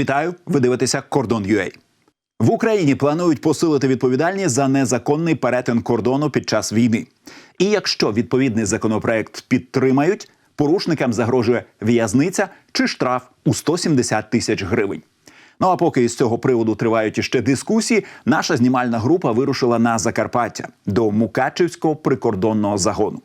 Вітаю! Ви дивитеся Кордон UA. В Україні планують посилити відповідальність за незаконний перетин кордону під час війни. І якщо відповідний законопроект підтримають, порушникам загрожує в'язниця чи штраф у 170 тисяч гривень. Ну а поки із цього приводу тривають іще дискусії, наша знімальна група вирушила на Закарпаття до Мукачівського прикордонного загону.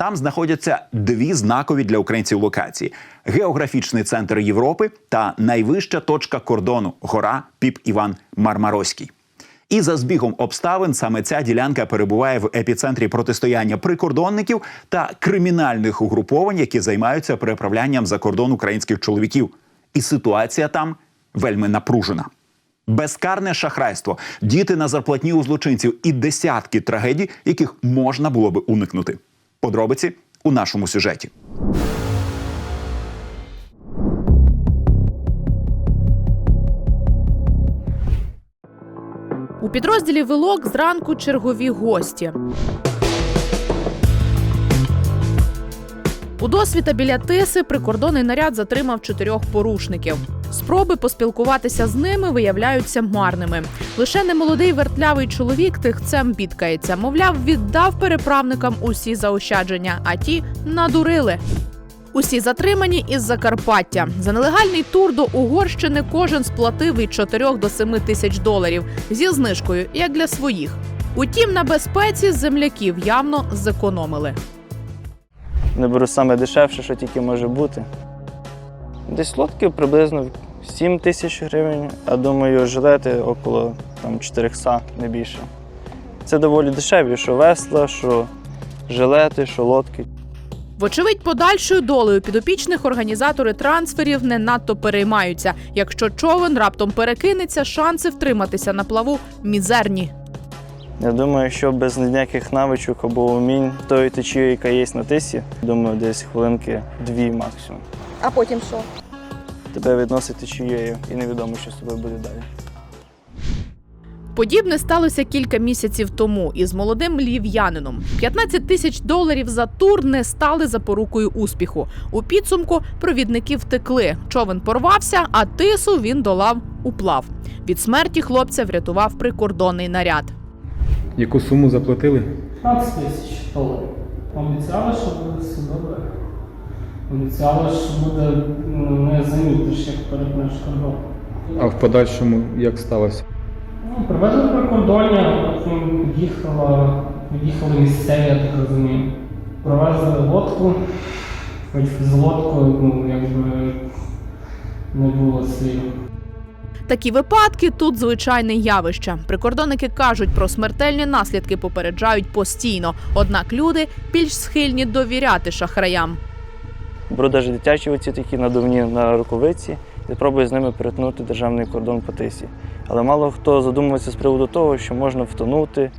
Там знаходяться дві знакові для українців локації: географічний центр Європи та найвища точка кордону гора Піп Іван Мармароський. І за збігом обставин саме ця ділянка перебуває в епіцентрі протистояння прикордонників та кримінальних угруповань, які займаються переправлянням за кордон українських чоловіків. І ситуація там вельми напружена. Безкарне шахрайство, діти на зарплатні у злочинців і десятки трагедій, яких можна було би уникнути. Подробиці у нашому сюжеті. У підрозділі Вилок зранку чергові гості. У досвіта біля тиси прикордонний наряд затримав чотирьох порушників. Спроби поспілкуватися з ними виявляються марними. Лише немолодий вертлявий чоловік тихцем бідкається. Мовляв, віддав переправникам усі заощадження, а ті надурили. Усі затримані із Закарпаття. За нелегальний тур до Угорщини кожен сплатив від 4 до 7 тисяч доларів зі знижкою, як для своїх. Утім, на безпеці земляків явно зекономили. Не беру саме дешевше, що тільки може бути. Десь лодки приблизно 7 тисяч гривень, а думаю, жилети около там, 400, не більше. Це доволі дешеві, що весла, що жилети, що лодки. Вочевидь, подальшою долею підопічних організатори трансферів не надто переймаються. Якщо човен раптом перекинеться, шанси втриматися на плаву мізерні. Я думаю, що без ніяких навичок або умінь тої течії, яка є на тисі, думаю, десь хвилинки дві максимум. А потім що? Тебе відносить течією і невідомо, що з тобою буде далі. Подібне сталося кілька місяців тому із молодим львів'янином. 15 тисяч доларів за тур не стали запорукою успіху. У підсумку провідники втекли. Човен порвався, а тису він долав уплав. Від смерті хлопця врятував прикордонний наряд. Яку суму заплатили? 15 тисяч доларів. Обіцяли, що буде все добре. Обіцяли, що буде ну, не замітиш, як перетнеш кордон. А в подальшому як сталося? Ну, привезли прикордоння, під'їхала, під'їхали місцеві, я так розумію. Привезли лодку, хоч з лодкою, ну, якби не було слів. Такі випадки тут звичайне явище. Прикордонники кажуть про смертельні наслідки попереджають постійно. Однак люди більш схильні довіряти шахраям. Беру навіть дитячі оці такі надувні на рукавиці і пробую з ними перетнути державний кордон по тисі. Але мало хто задумується з приводу того, що можна втонути.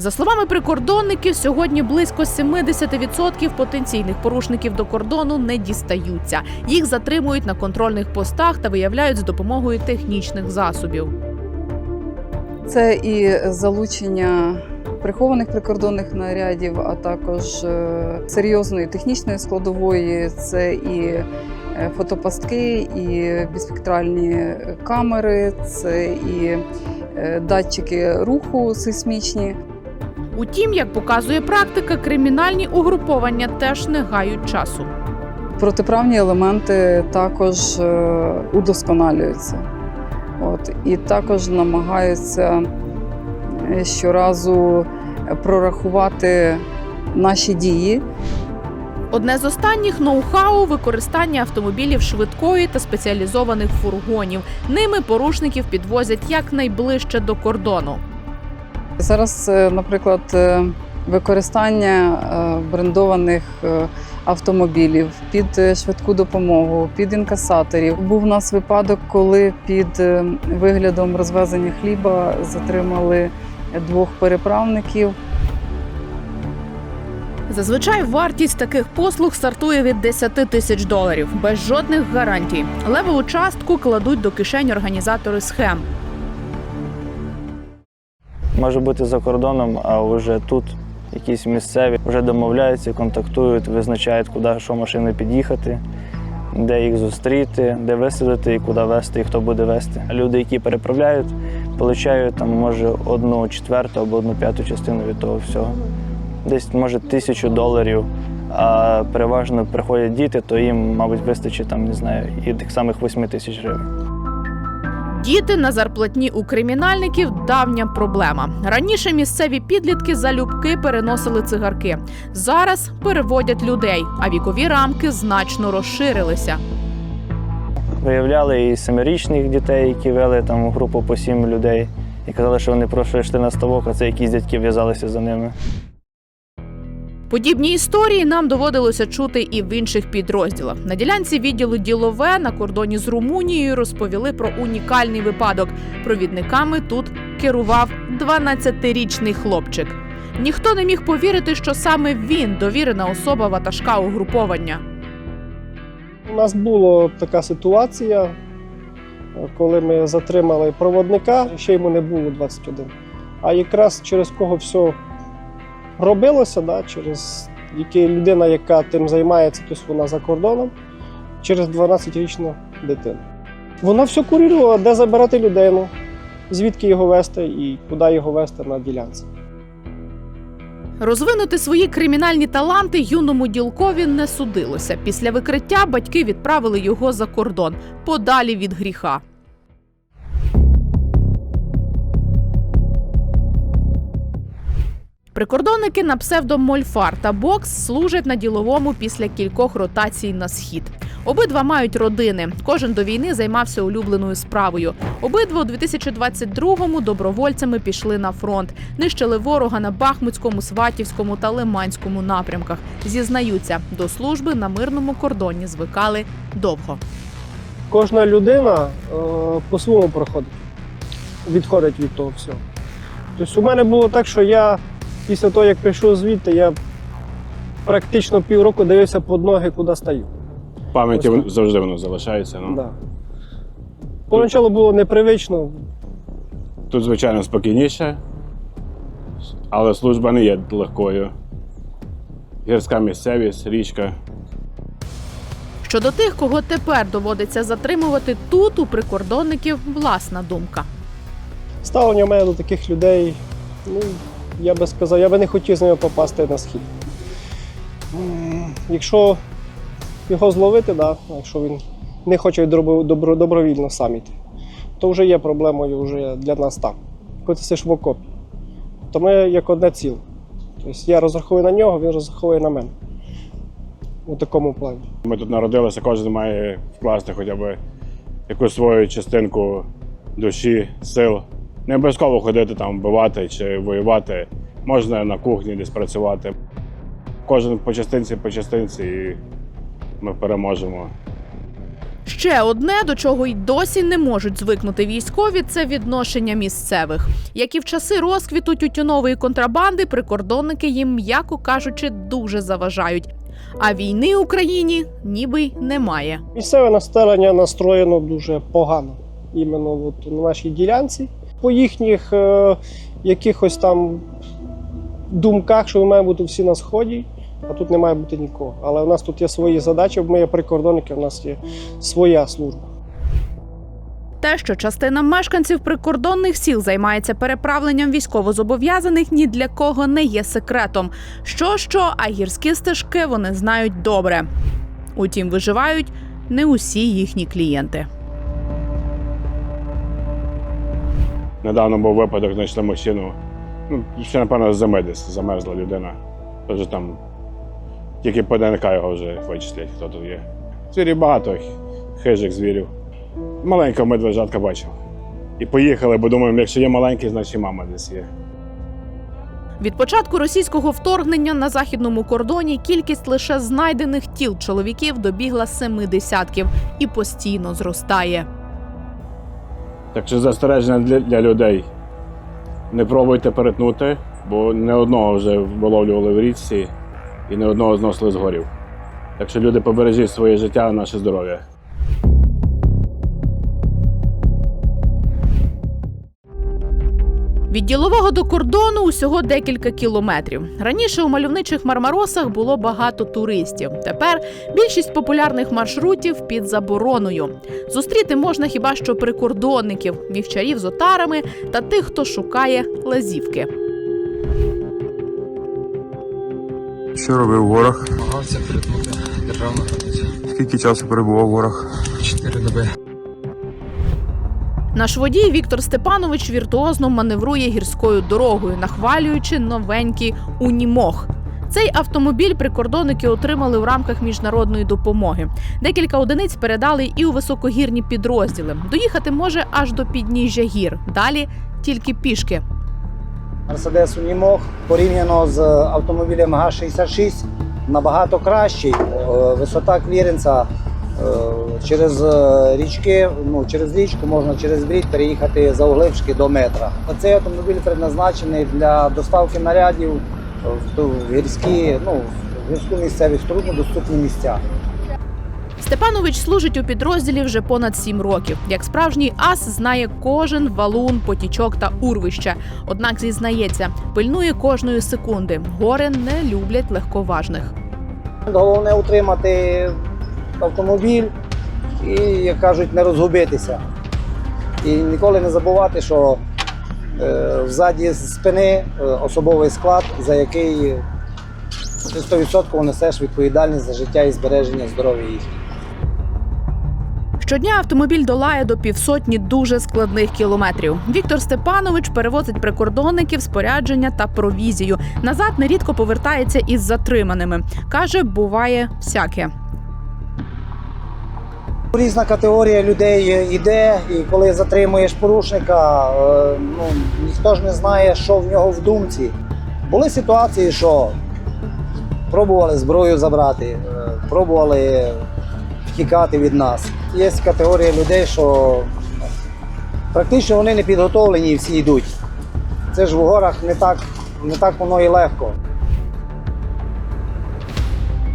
За словами прикордонників, сьогодні близько 70% потенційних порушників до кордону не дістаються. Їх затримують на контрольних постах та виявляють з допомогою технічних засобів. Це і залучення прихованих прикордонних нарядів, а також е, серйозної технічної складової, це і е, фотопастки, і безспектральні камери, це і е, датчики руху сейсмічні. Утім, як показує практика, кримінальні угруповання теж не гають часу. Протиправні елементи також е, удосконалюються. От, і також намагаються е, щоразу прорахувати наші дії. Одне з останніх ноу-хау використання автомобілів швидкої та спеціалізованих фургонів. Ними порушників підвозять якнайближче до кордону. Зараз, е, наприклад, е, використання е, брендованих автомобілів під швидку допомогу, під інкасаторів. Був у нас випадок, коли під виглядом розвезення хліба затримали двох переправників. Зазвичай вартість таких послуг стартує від 10 тисяч доларів без жодних гарантій. Левову частку кладуть до кишень організатори схем. Може бути за кордоном, а вже тут якісь місцеві вже домовляються, контактують, визначають, куди що машини під'їхати, де їх зустріти, де висадити і куди вести, і хто буде вести. А люди, які переправляють, получають там може одну четверту або одну п'яту частину від того всього. Десь може тисячу доларів. А переважно приходять діти, то їм, мабуть, вистачить там, не знаю, і тих самих 8 тисяч гривень. Діти на зарплатні у кримінальників давня проблема. Раніше місцеві підлітки залюбки переносили цигарки. Зараз переводять людей, а вікові рамки значно розширилися. Виявляли і семирічних дітей, які вели там групу по сім людей, і казали, що вони просто йшли на ставок, а це якісь дядьки в'язалися за ними. Подібні історії нам доводилося чути і в інших підрозділах. На ділянці відділу ділове на кордоні з Румунією розповіли про унікальний випадок. Провідниками тут керував 12-річний хлопчик. Ніхто не міг повірити, що саме він довірена особа ватажка угруповання. У нас була така ситуація, коли ми затримали проводника, ще йому не було 21. А якраз через кого все робилося, да, через яке людина, яка тим займається, тобто вона за кордоном, через 12-річну дитину. Вона все курювала, де забирати людину, звідки його вести і куди його вести на ділянці. Розвинути свої кримінальні таланти юному ділкові не судилося. Після викриття батьки відправили його за кордон подалі від гріха. Прикордонники на псевдо Мольфар та Бокс служать на діловому після кількох ротацій на схід. Обидва мають родини. Кожен до війни займався улюбленою справою. Обидва у 2022-му добровольцями пішли на фронт, нищили ворога на Бахмутському, Сватівському та Лиманському напрямках. Зізнаються, до служби на мирному кордоні звикали довго. Кожна людина е, по-своєму проходить, відходить від того всього. Тобто у мене було так, що я після того, як прийшов звідти, я практично півроку дивився під ноги, куди стою. В пам'яті Ось так. завжди воно залишається. Ну. Да. Поначалу було непривично, Тут, звичайно, спокійніше, але служба не є легкою. Гірська місцевість, річка. Щодо тих, кого тепер доводиться затримувати, тут у прикордонників власна думка. ставлення в мене до таких людей, ну, я би сказав, я би не хотів з ними попасти на схід. Якщо його зловити, да, якщо він не хоче добро, добро, добровільно сам іти, то вже є проблемою вже для нас там. Коли ти сидиш в окопі, то ми як одне ціле. Тобто я розраховую на нього, він розраховує на мене. У такому плані. Ми тут народилися, кожен має вкласти хоча б якусь свою частинку душі, сил. Не обов'язково ходити там вбивати чи воювати. Можна на кухні десь працювати. Кожен по частинці, по частинці, і ми переможемо. Ще одне, до чого й досі не можуть звикнути військові, це відношення місцевих. Як і в часи розквіту тютюнової контрабанди, прикордонники їм, м'яко кажучи, дуже заважають. А війни Україні ніби й немає. Місцеве населення настроєно дуже погано іменно от на нашій ділянці. По їхніх е, якихось там думках, що ми маємо бути всі на сході, а тут не має бути нікого. Але в нас тут є свої задачі, ми є прикордонники, у нас є своя служба. Те, що частина мешканців прикордонних сіл займається переправленням військовозобов'язаних, ні для кого не є секретом. Що що, а гірські стежки вони знають добре. Утім, виживають не усі їхні клієнти. Недавно був випадок, знайшли мужчину. Ну, ще, напевно, з зими десь замерзла людина. Тож там тільки по ДНК його вже вичислять, хто тут є. Звірів багато, хижих звірів. Маленького медвежатка бачив. І поїхали, бо думаємо, якщо є маленький, значить мама десь є. Від початку російського вторгнення на західному кордоні кількість лише знайдених тіл чоловіків добігла семи десятків і постійно зростає. Так що застереження для, для людей. Не пробуйте перетнути, бо не одного вже виловлювали в річці і не одного зносили з горів. Так що люди побережіть своє життя, наше здоров'я. Від ділового до кордону усього декілька кілометрів. Раніше у мальовничих мармаросах було багато туристів. Тепер більшість популярних маршрутів під забороною. Зустріти можна хіба що прикордонників, вівчарів з отарами та тих, хто шукає лазівки. Що робив в горах? Намагався перетнути державну границю. Скільки часу перебував в горах? Чотири доби. Наш водій Віктор Степанович віртуозно маневрує гірською дорогою, нахвалюючи новенький унімог. Цей автомобіль прикордонники отримали в рамках міжнародної допомоги. Декілька одиниць передали і у високогірні підрозділи. Доїхати може аж до підніжжя гір. Далі тільки пішки. Мерседес Унімог порівняно з автомобілем Г-66 набагато кращий. Е, Висота кліренса через е, річки, ну, через річку можна через брід переїхати завглибшки до метра. Цей автомобіль предназначений для доставки нарядів в в гірські, ну, в гірську місцевість, труднодоступні місця. Степанович служить у підрозділі вже понад сім років. Як справжній ас знає кожен валун, потічок та урвище. Однак зізнається, пильнує кожної секунди. Гори не люблять легковажних. Головне утримати автомобіль і, як кажуть, не розгубитися. І ніколи не забувати, що е, взаді спини е, особовий склад, за який ти 100% несеш відповідальність за життя і збереження здоров'я їх. Щодня автомобіль долає до півсотні дуже складних кілометрів. Віктор Степанович перевозить прикордонників, спорядження та провізію. Назад нерідко повертається із затриманими. каже, буває всяке. Різна категорія людей йде, і коли затримуєш порушника, е, ну, ніхто ж не знає, що в нього в думці. Були ситуації, що пробували зброю забрати, е, пробували втікати від нас. Є категорія людей, що практично вони не підготовлені і всі йдуть. Це ж в горах не так, не так воно і легко.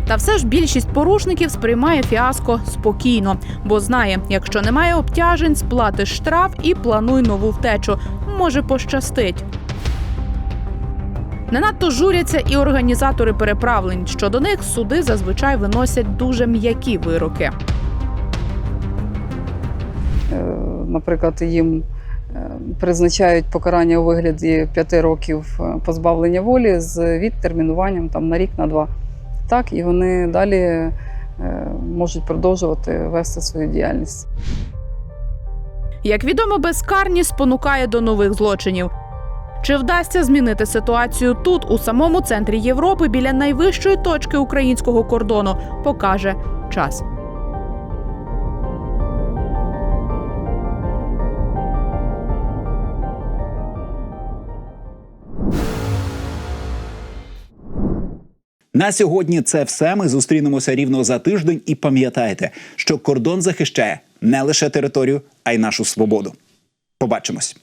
Та все ж більшість порушників сприймає фіаско спокійно, бо знає, якщо немає обтяжень, сплатиш штраф і плануй нову втечу. Може пощастить. Не надто журяться і організатори переправлень. Щодо них суди зазвичай виносять дуже м'які вироки. Е, Наприклад, їм е, призначають покарання у вигляді п'яти років е, позбавлення волі з відтермінуванням там, на рік, на два. Так, і вони далі е, можуть продовжувати вести свою діяльність. Як відомо, безкарність спонукає до нових злочинів. Чи вдасться змінити ситуацію тут, у самому центрі Європи, біля найвищої точки українського кордону, покаже час. На сьогодні це все. Ми зустрінемося рівно за тиждень. І пам'ятайте, що кордон захищає не лише територію, а й нашу свободу. Побачимось.